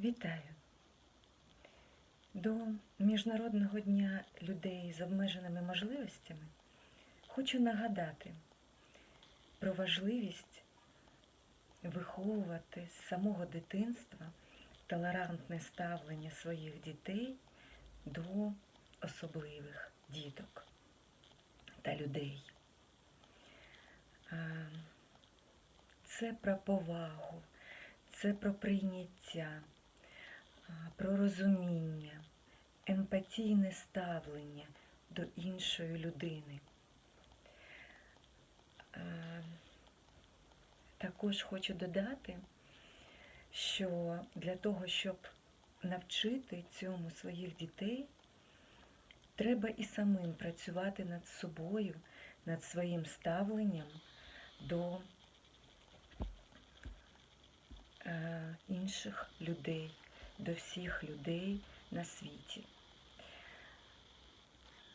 Вітаю! До Міжнародного дня людей з обмеженими можливостями хочу нагадати про важливість виховувати з самого дитинства толерантне ставлення своїх дітей до особливих діток та людей. Це про повагу, це про прийняття, про розуміння, емпатійне ставлення до іншої людини. Також хочу додати, що для того, щоб навчити цьому своїх дітей, треба і самим працювати над собою, над своїм ставленням до е, інших людей, до всіх людей на світі.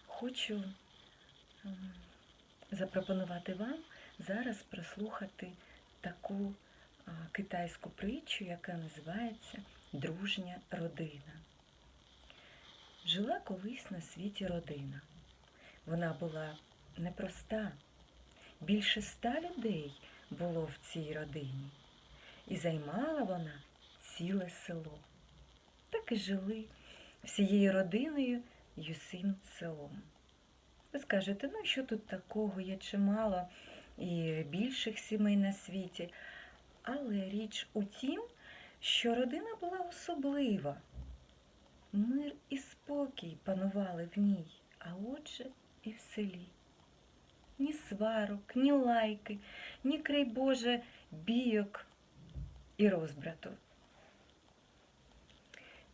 Хочу ем, запропонувати вам зараз прослухати таку китайську притчу, яка називається Дружня родина. Жила колись на світі родина. Вона була непроста. Більше ста людей було в цій родині, і займала вона ціле село. Так і жили всією родиною й усім селом. Ви скажете, ну що тут такого, є чимало і більших сімей на світі. Але річ у тім, що родина була особлива. Мир і спокій панували в ній, а отже і в селі. Ні сварок, ні лайки, ні, край Боже, бійок і розбрату.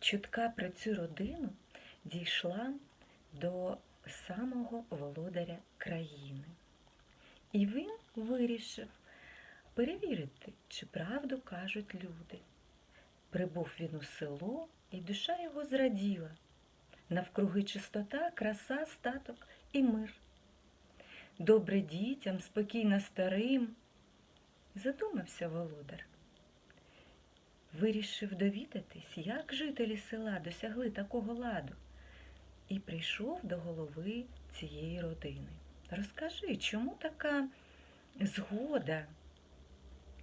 Чутка про цю родину дійшла до самого володаря країни. І він вирішив перевірити, чи правду кажуть люди. Прибув він у село, і душа його зраділа. Навкруги чистота, краса, статок і мир. Добре дітям, спокійно старим. Задумався володар. Вирішив довідатись, як жителі села досягли такого ладу, і прийшов до голови цієї родини. Розкажи, чому така згода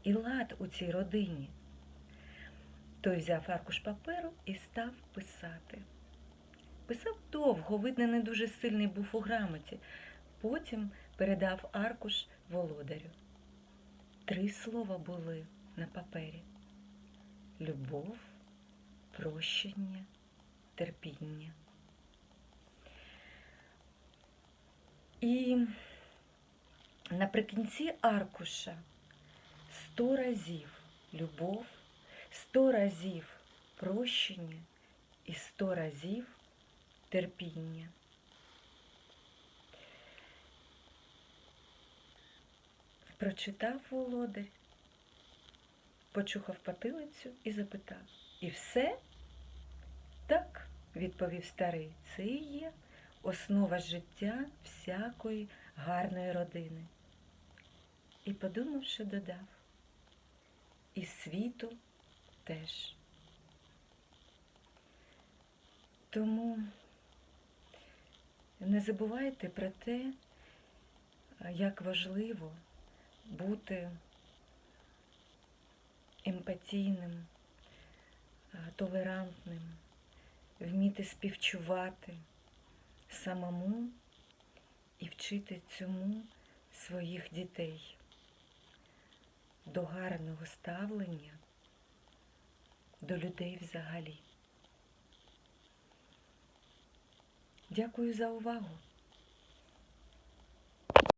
і лад у цій родині? Той взяв аркуш паперу і став писати. Писав довго, видно, не дуже сильний був у грамоті. Потім передав аркуш володарю. Три слова були на папері: любов, прощення, терпіння. І наприкінці аркуша сто разів любов, сто разів прощення і сто разів терпіння. Прочитав володар, почухав потилицю і запитав. І все? Так, відповів старий, це і є основа життя всякої гарної родини. І, подумавши, додав, і світу теж. Тому не забувайте про те, як важливо бути емпатійним, толерантним, вміти співчувати самому і вчити цьому своїх дітей до гарного ставлення до людей взагалі. Дякую за увагу.